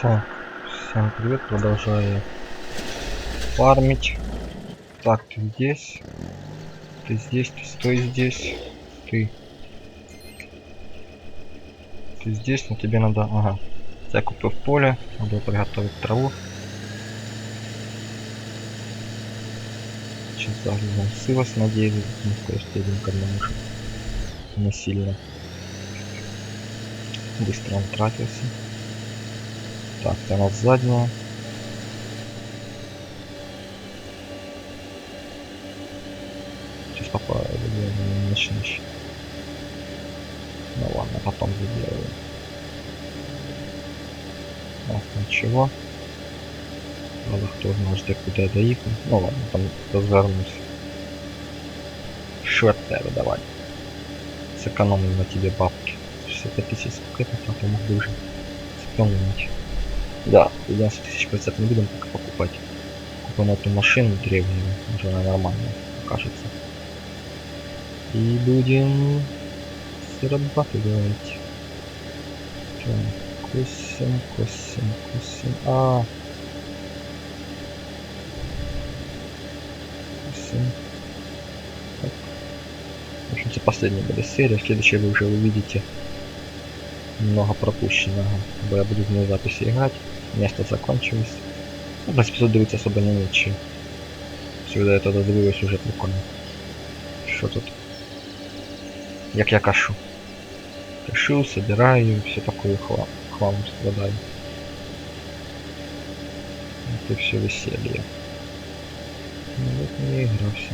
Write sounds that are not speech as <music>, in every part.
Так, всем привет, продолжаю фармить. Так, ты здесь, ты здесь, ты стой здесь, ты, ты здесь, но тебе надо, ага, я купил поле, надо приготовить траву. Сейчас загрузим сылость, надеюсь, не скажешь, едем к одному же. Не сильно. Быстро он тратился. Так, у нас задняя. Сейчас папа начнешь. Ну ладно, потом сделаю. Так, ничего. Надо кто знает, де куда доехал. Ну ладно, там развернусь. Тебе давай. Сэкономим на тебе бабки. 65 тысяч, сколько это потом бы уже сэкономить. Да, 11 тысяч процент не будем пока покупать. Купим эту машину древнюю, уже она нормальная, кажется. И будем зарабатывать. Так, косим, косим, косим. А. Косим. Так. В общем, это последняя будет серия. В следующей вы уже увидите много пропущенного. Я буду в ней записи играть. Место закончилось. Ну, в принципе, тут дивиться особо не нічого. Сюди я тоді дивилось уже прикольно. Що тут? Як я кашу. Кашу, собираю, все такое хлам, хламом страдаю. Это все веселье. Ну вот не игрался.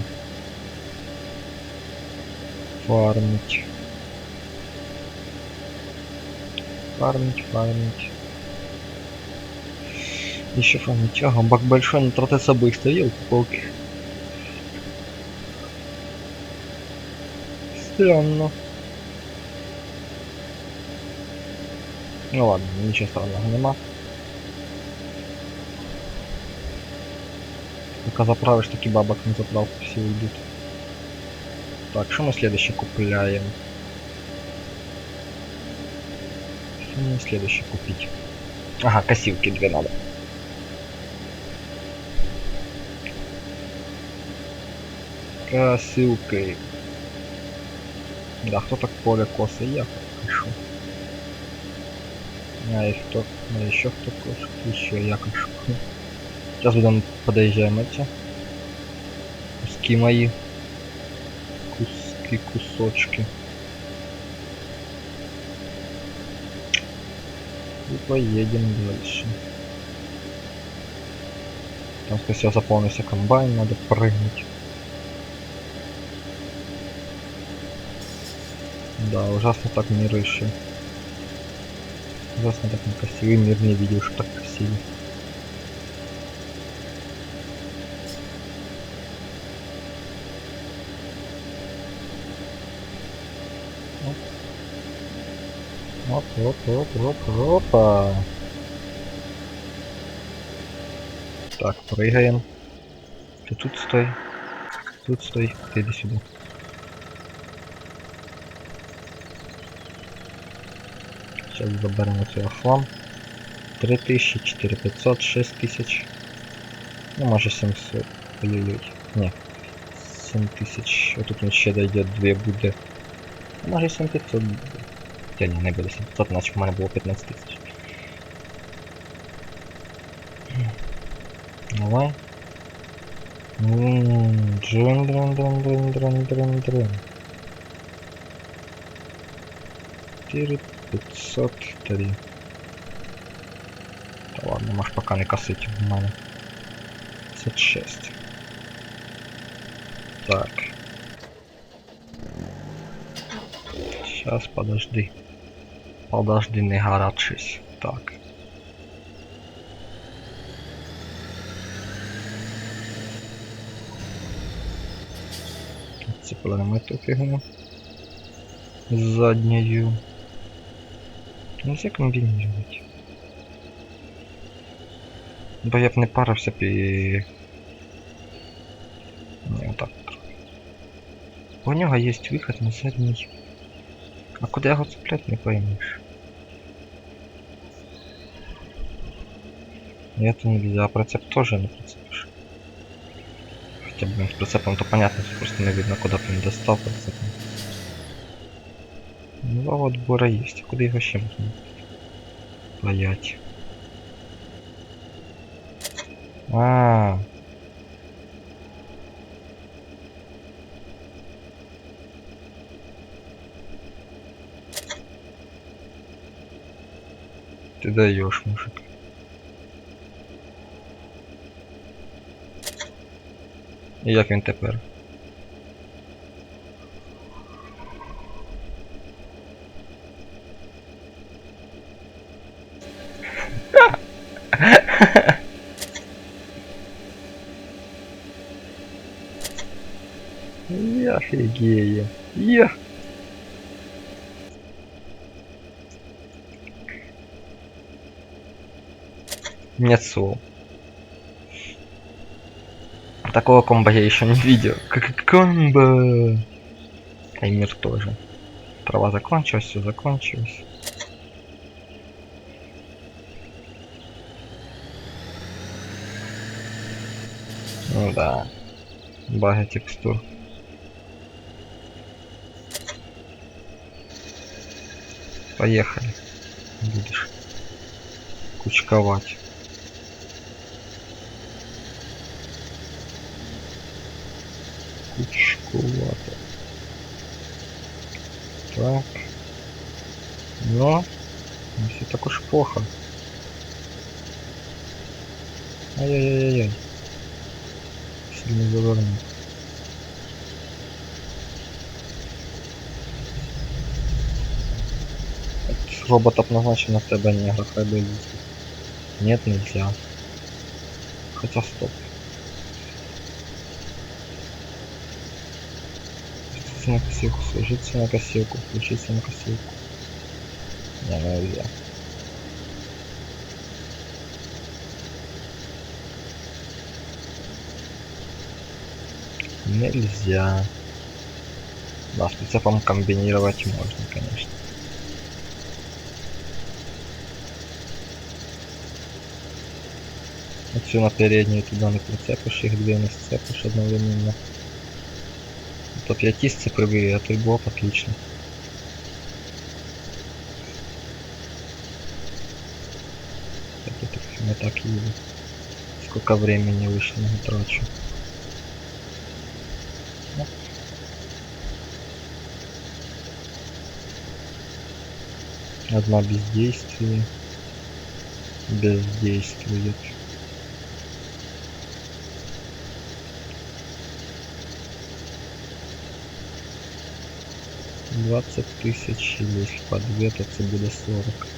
Фармить. Фармить, фармить. Еще фармить. Ага, бак большой, но тратиться быстро, елки-палки. Странно. Ну ладно, ничего странного нема. Пока заправишь, таки бабок на заправку все уйдут. Так, что мы следующее купляем? Что мне следующее купить? Ага, косилки две надо. Косилкой. Да, кто так поле косы? Я кашу. А и кто? А еще кто кошек? Еще я кашу. Сейчас будем подъезжаем эти куски мои. Куски, кусочки. И поедем дальше. Там, скорее всего, заполнился комбайн, надо прыгнуть. Да, ужасно так мир еще. Ужасно так некрасивый мир не видел, что так красиво. Оп, оп, оп, оп, опа. Так, прыгаем. Ты тут стой. Тут стой. Ты иди сюда. Сейчас заберемо цього хлам. 3000, 4500, 6000. Ну може 700. Ой-ой-ой. Ні. 7000. Отут він ще дойде 2 буде. Ну, може 7500 буде. Та ні, не буде 700, наче в мене було 15. Давай. М-м, Дрин-дрин-дрин-дрин-дрин-дрин-дрин. 504. Та ладно, може пока не косить в мене. 56. Так. Сейчас, подожди. Подожди, не гарячись. Так. Це пленами тут фігу. Задньою. Нельзя комбінувати. Бо я б не парився б і... Не, отак. У нього є виход на задній. А куди його цеплять, не поймеш. И это нельзя, а прицеп тоже не прицепишь. Хотя, блин, с прицепом то понятно, что просто не видно, куда ты не достал прицепом. Ну, а вот бора есть, а куда их вообще можно паять? А, ты даешь, мужик. І як він тепер? Я <laughs> офигею. Я. Нет слов. Такого комбо я еще не видел. Как комбо. И мир тоже. Трава закончилась, все закончилось. Да. Баги текстур. Поехали. Будешь кучковать. Кучковато. Так. Но не все так уж плохо. Ай-яй-яй-яй. Сильно завернул. Робот обозначен на тебе не хай Нет, нельзя. Хотя стоп. Включиться на косилку, сложиться на косилку, включиться на косилку. Не, нельзя. Нельзя. Да, с прицепом комбинировать можно, конечно. Оцю на переднюю туда не прицепиш, їх дві не сцепиш одновременно. То п'ятісці прибили, а той блок отлично. Так, это не так еду. Сколько времени лишнего трачу. Одна бездействие. Бездействует. Двадцать тысяч, если по две, то это будет сорок.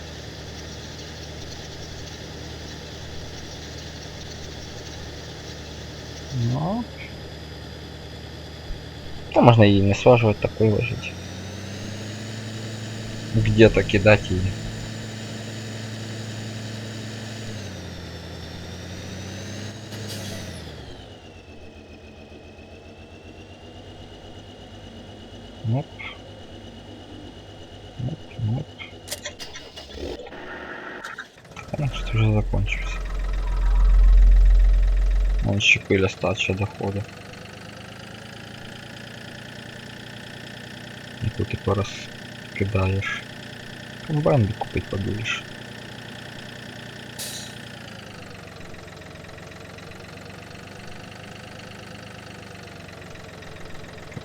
Но... Да можно и не сваживать, такой ложить. Где-то кидать и... Оп. Оп, оп. Значит, уже закончился. Он еще пыль дохода. И тут типа раз кидаешь. Комбайн бы купить подумаешь.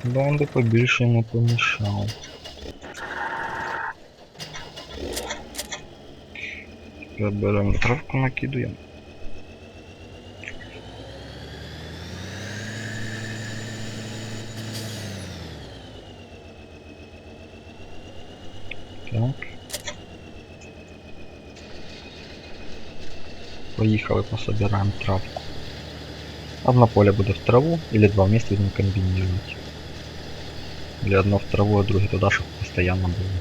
Комбайн би побільше не помішав. Тепер беремо травку накидуємо. Так. Поїхали, пособираємо травку. Одно поле буде в траву, или два вместе будем комбинировать. Или одно в траву, а другое туда, чтобы постоянно было.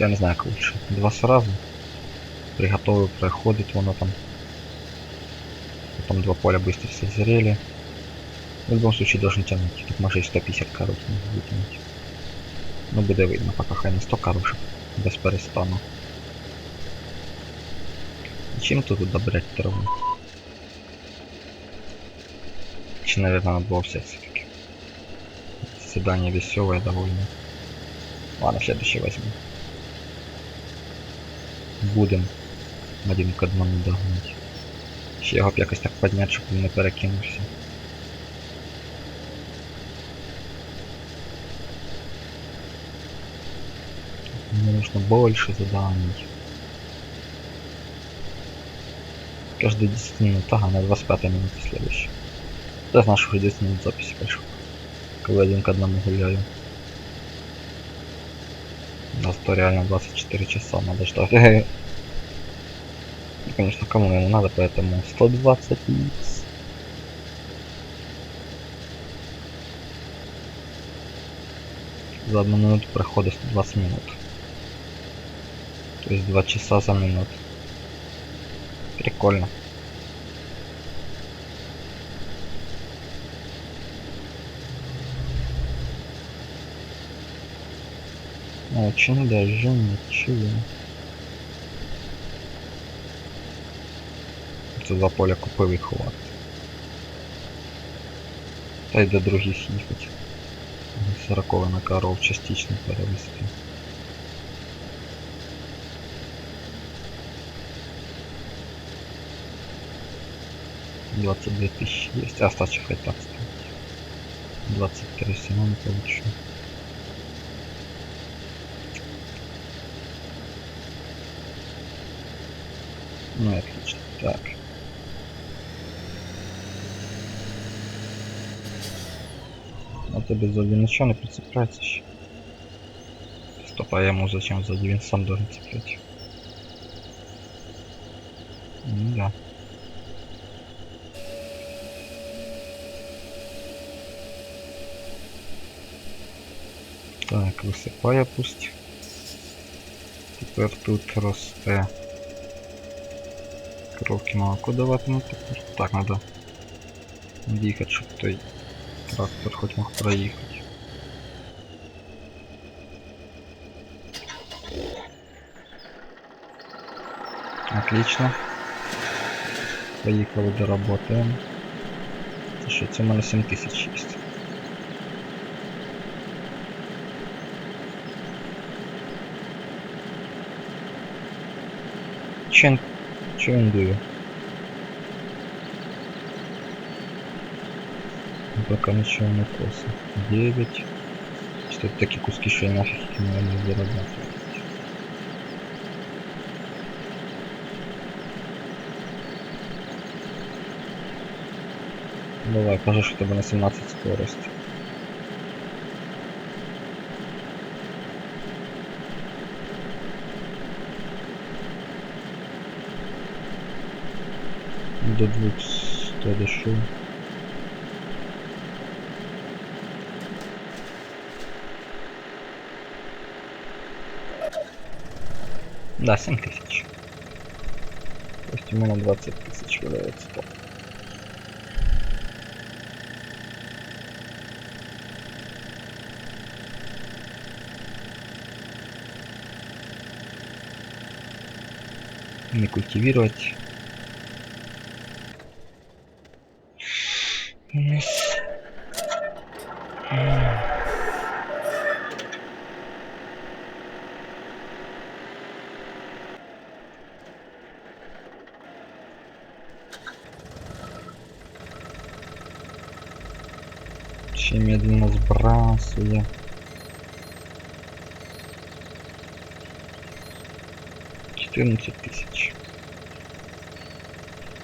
Я не знаю, как лучше. Два сразу. Приготовил, проходит воно там. Потом два поля быстро созрели. В любом случае должен тянуть. Тут может и 150 коров вытянуть. Ну буде видно, поки хай не 100 корушек. Без перестану. Чем тут удобрять траву? Чи, наверное, надо было взять все-таки. Свидание веселое довольно. Ладно, следующий возьму. Будем один к одному догнати. Ще його б якось так підняти, щоб він не перекинувся. Мне нужно больше заданий. Каждые 10 минут. Ага, на 25 минуте следующий. Знаю, что уже 10 минут записи пошел. Когда один к одному гуляю. У нас то реально 24 часа надо ждать. <laughs> Ну, конечно, кому ему надо, поэтому 120 яиц. За одну минуту прохода 120 минут. То есть 2 часа за минуту. Прикольно. Очень даже ничего. Це за поля купив і ховати. Та до других їхати. Сорокове на коров частично перевести. Двадцать две тысячи есть. А остаточек хоть так ставить. Двадцать три все равно получу. Ну отлично. Так. А тебе сзади ничего не прицепляется еще. Стоп, а я ему зачем сзади? Он сам должен цеплять. Ну да. Так, висипає пусть. Тепер тут росте. Коровки молоко даватимуть тепер. Так, надо їхати, щоб той трактор хоч мог проїхати. Отлично. Поїхали доработаємо. Це що, це в мене 7000 є. Чен... Дує? Пока ничего не косо. 9. Что это такие куски, я нафиг не зарабатываю. Давай, кажи, что тебе на 17 скорость. До 200 дошел. Да, 7 тысяч. То есть ему на 20 тысяч выдается топ. Не культивировать. Ще медленно сбрасывая. Четырнадцать тысяч.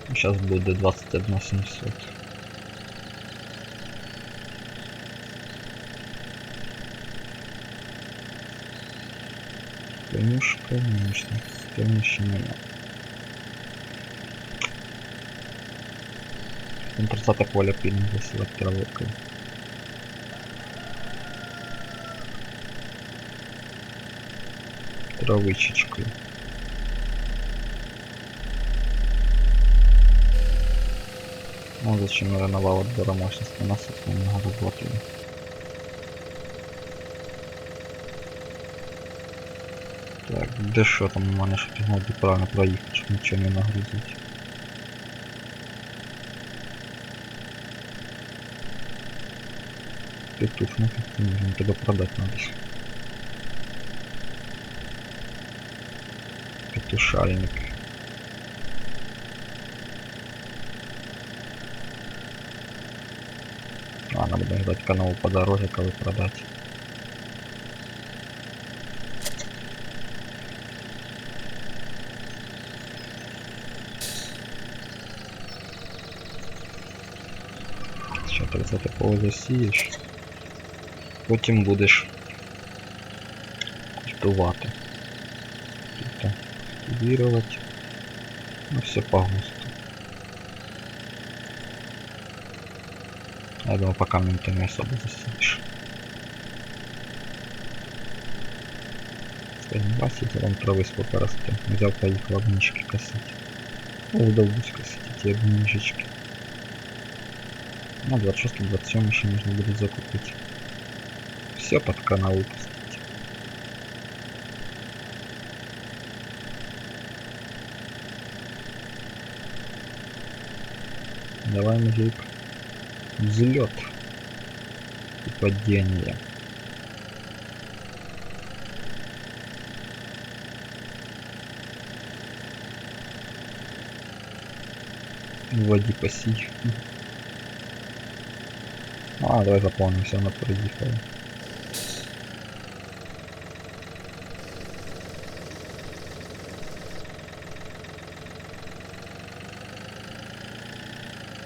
Сейчас будет двадцать одна семьсот. Конюшка, конечно, конечно, не надо. Там 30 поля пильно засылать травокой. Травычечкой. Ну зачем я рановал отбора мощности? У нас немного работает. Так, Де що там у мене, щоб знайти правильно проїхати, щоб нічого не нагрузити. Петух, ну как ты нужно тогда продать надо. ж. Петушальник. А, надо буде ждать канал подороже, коли продать. Ще 30 поле засієш. Потім будеш культувати. Культивувати. Ну все по густу. Я думаю, пока мне не особо басить, а вам трави сколько росте. Взяв, поїхав обнижки косить. Ну, вдовбусь косить эти обнижечки. Ну, 26-27 еще можно будет закупить. Все под канал выпустить. Давай, мужик. Взлет. И падение. Вводи пассив. А, давай заполним все на проехали.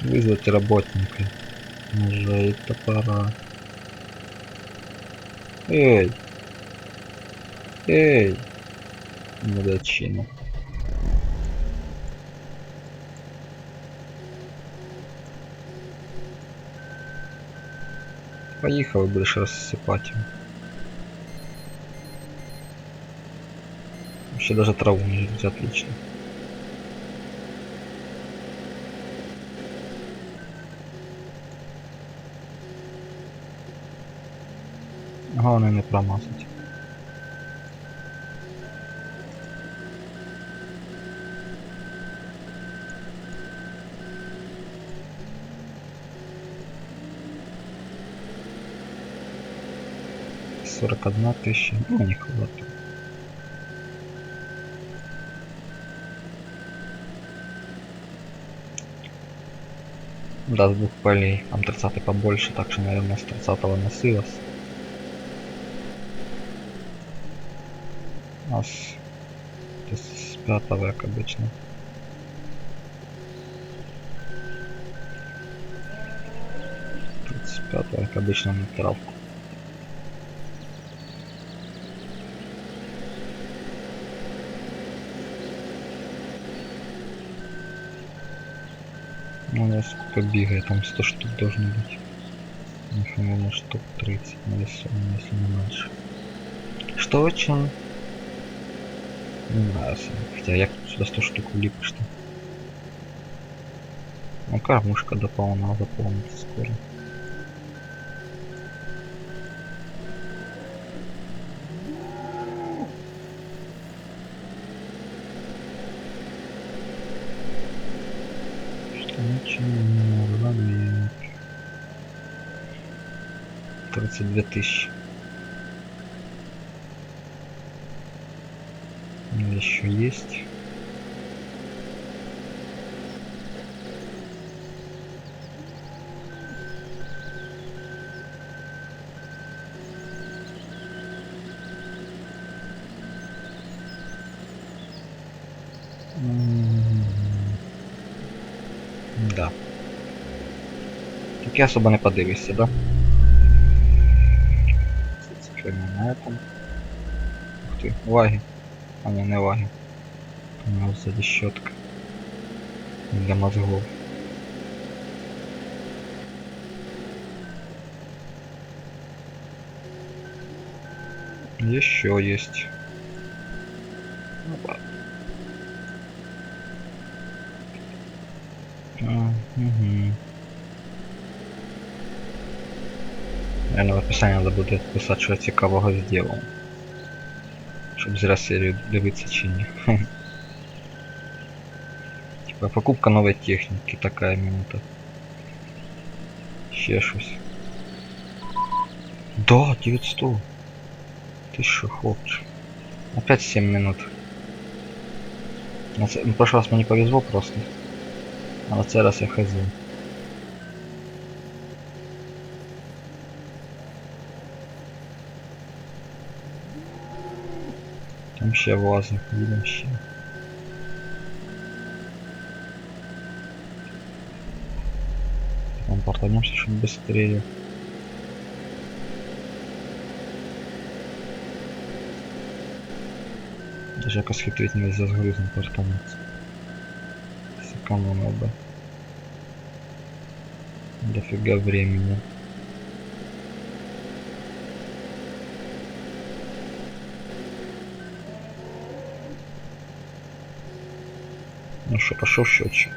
Вызвать работника. Ножа и топора. Эй! Эй! Мудачина. Поехал, будешь рассыпать его. Вообще даже траву не жрать, отлично. Главное не промазать. Сорок одна тысяча, ну не хватит. Да, с двух полей. Там 30 побольше, так что, наверное, с 30 носилось. А с, то есть с пятого, как обычно. С пятого, как обычно, на травку. Ну, у нас сколько бегает, там 100 штук должно быть. Ну, наверное, штук 30 нарисовано, если не меньше. Что очень не. Хотя тут сюда 100 штук влипишь-то? Ну кормушка до полного заполнится скоро. Что ничего не заметь. 32 тысячи. Еще есть. Да. Так я особо не подивишся, да? Зацепимо на этом. Ух ты, лаги. А не, не лаги. У нас сзади щетка. Для мозгов. Еще есть. Ну ладно. Угу. Наверное, в описании надо буде писати, що я цікавого зробив. Щоб зря серію дивитися чи ні. <laughs> Типа покупка нової техніки, така минута. Ще щось. Да, 900. Ты шо, хлопче. Опять 7 минут. На це- ну, в прошлый раз мені повезло просто. А на цей раз я хазин. Там ще влазник, їдем ще. Там портанемся, чтобы быстрее. Даже якось хитрить нельзя з грузом портанеться. Сэкономил бы. Дофига времени. Ну что, пошел счетчик.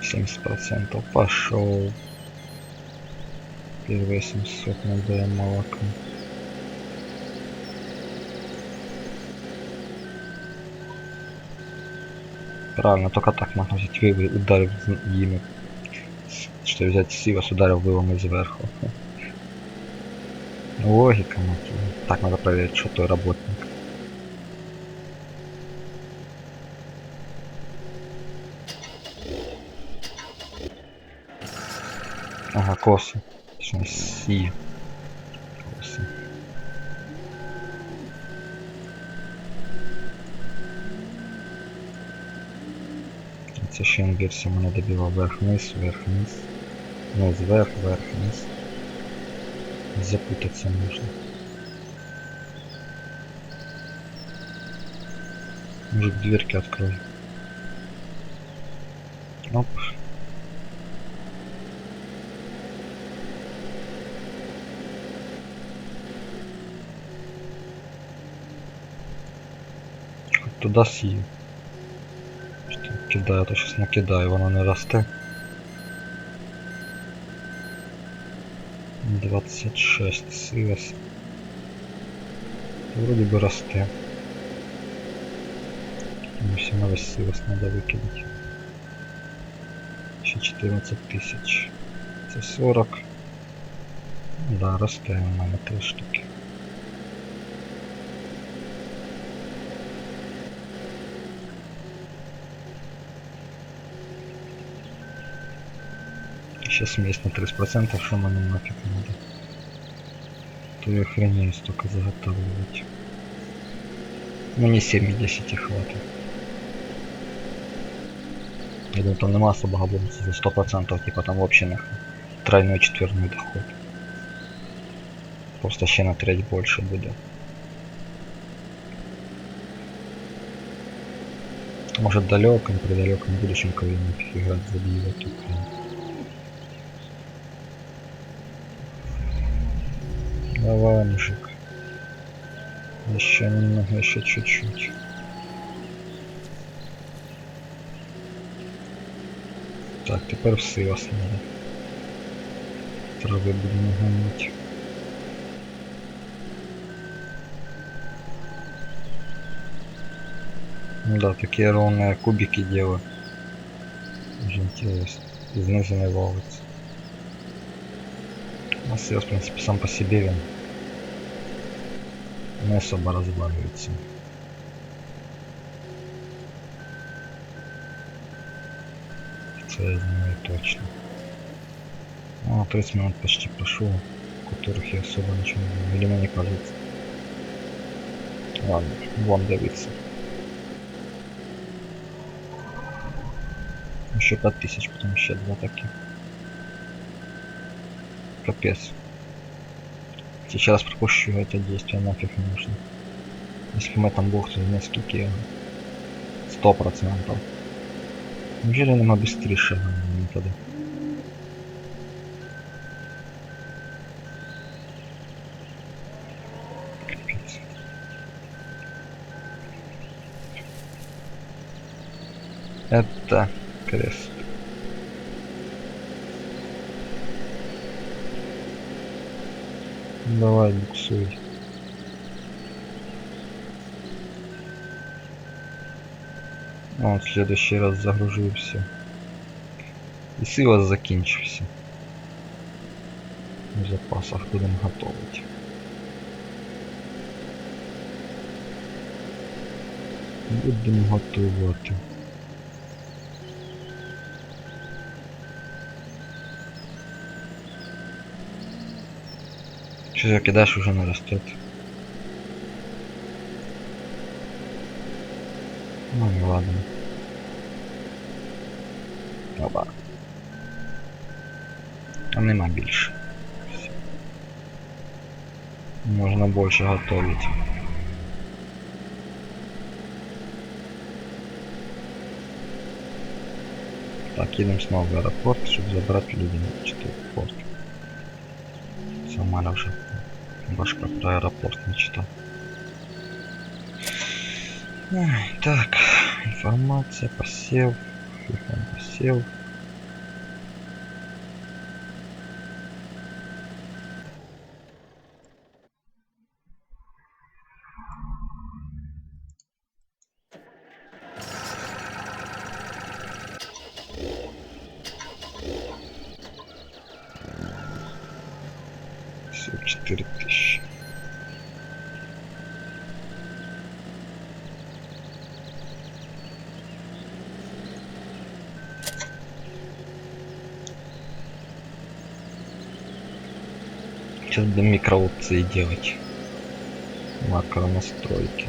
70% пошел. Первые 700 надо молока. Правильно, только так можно взять вывы, ударив ими. Что взять сивас, ударил вывом сверху. Логика, мать. Так, надо проверить, что той работник. Ага, косы. Точнее, си. Косы. Це ще інверсія мене добила вверх-вниз, вверх-вниз. Ну, вверх, вверх, вниз. Запутаться можно. Может дверки открою. Оп. Туда сію. Кидаю, то щось накидаю, воно не росте. 26 силос. Вроде бы росте. Ну, все на весь силос надо выкинуть. Еще 14 тысяч. Это 40. Да, росте у мене три штуки. Сейчас смесь на 30%, что нам нафиг надо. То я охренею столько заготавливать. Ну не 70 хватит. Я думаю, там нема особого бонуса за 100%, типа там вообще нахуй тройной четверной доход. Просто ще на треть больше буде. Может далеком, при далеком будущем когда-нибудь играть забью в эту мужик. Еще немного, еще чуть-чуть. Так, тепер вас надо. Трави будемо. Ну да, такие ровные кубики делаю. Уже интересно. Не ловится. У нас в принципе, сам по себе не особо розвалюється. Це я знаю точно. А, 30 минут почти прошло, которых я особо ничего не знаю. Или не кажется. Ладно, вон дивиться. Еще 5000, потом еще два таких. Капец. Сейчас пропущу это действие, нафиг не нужно. Если мы там то несколько сто процентов. Неужели нема быстрейшего метода? Капец. Это крест. Давай, буксуй. Он в следующий раз загружился. И сила закінчився. В запасах будем готовить. Будем готовить. Что я кидаешь уже не растет. Ну и ладно. Опа. А нема більше. Все. Можна більше готовить. Так, їдемо знову в аеропорт, щоб забрати людей на чотири порт. Сама вже Башка про аэропорт не читал. Так, информация, посев, посев. Все, 4000. что до микроопции делать? Макро настройки.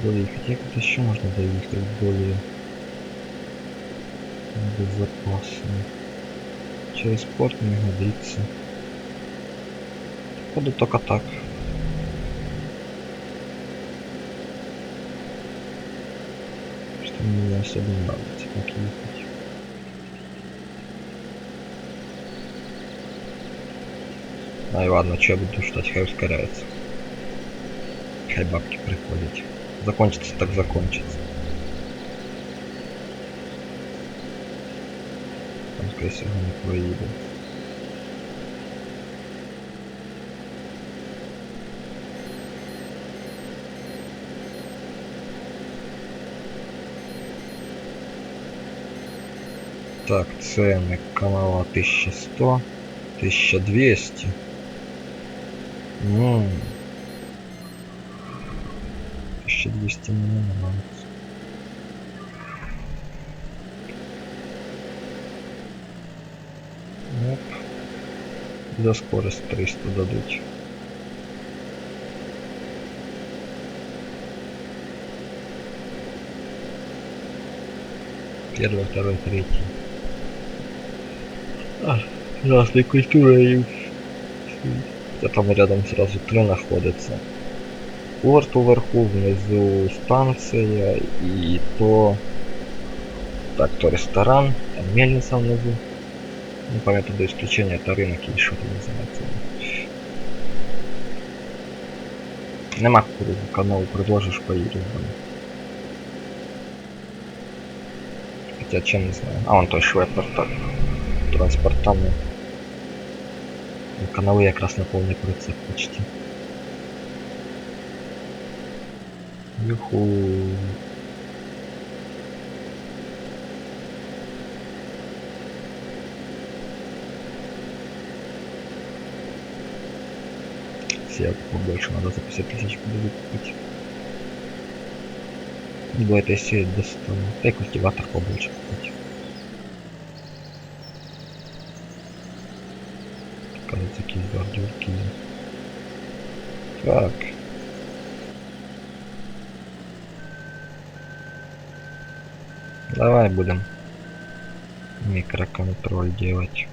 Более хотя как еще можно давить более безопасно. Через порт не годится. Походу только так. Что мне особо нравится какие ехать. Ай, ладно, что я буду ждать, хай ускоряется. Хай бабки приходят. Закончится так закончится. Там, скорее всего, не проеду. Так, цены канала 1100, 1200. М. 1200 мне не нравится. Оп. За скорость 300 дадут. Первый, второй, третий. А, разной культурой. Я там рядом сразу три находится. Порт уверху, внизу станция и то... Так, то ресторан, там мельница внизу. Ну, понятно, до исключения это рынок или что там называется. Нема кукурузу, канал предложишь поедем. Хотя чем не знаю. А, он той швепер так. Каналы якраз на повний прицеп почти. Юху. Все побольше надо за 50 тысяч буду купить. До этой серии достану. И культиватор побольше купить. Кажется, какие бордюрки. Так. Давай будем микроконтроль делать.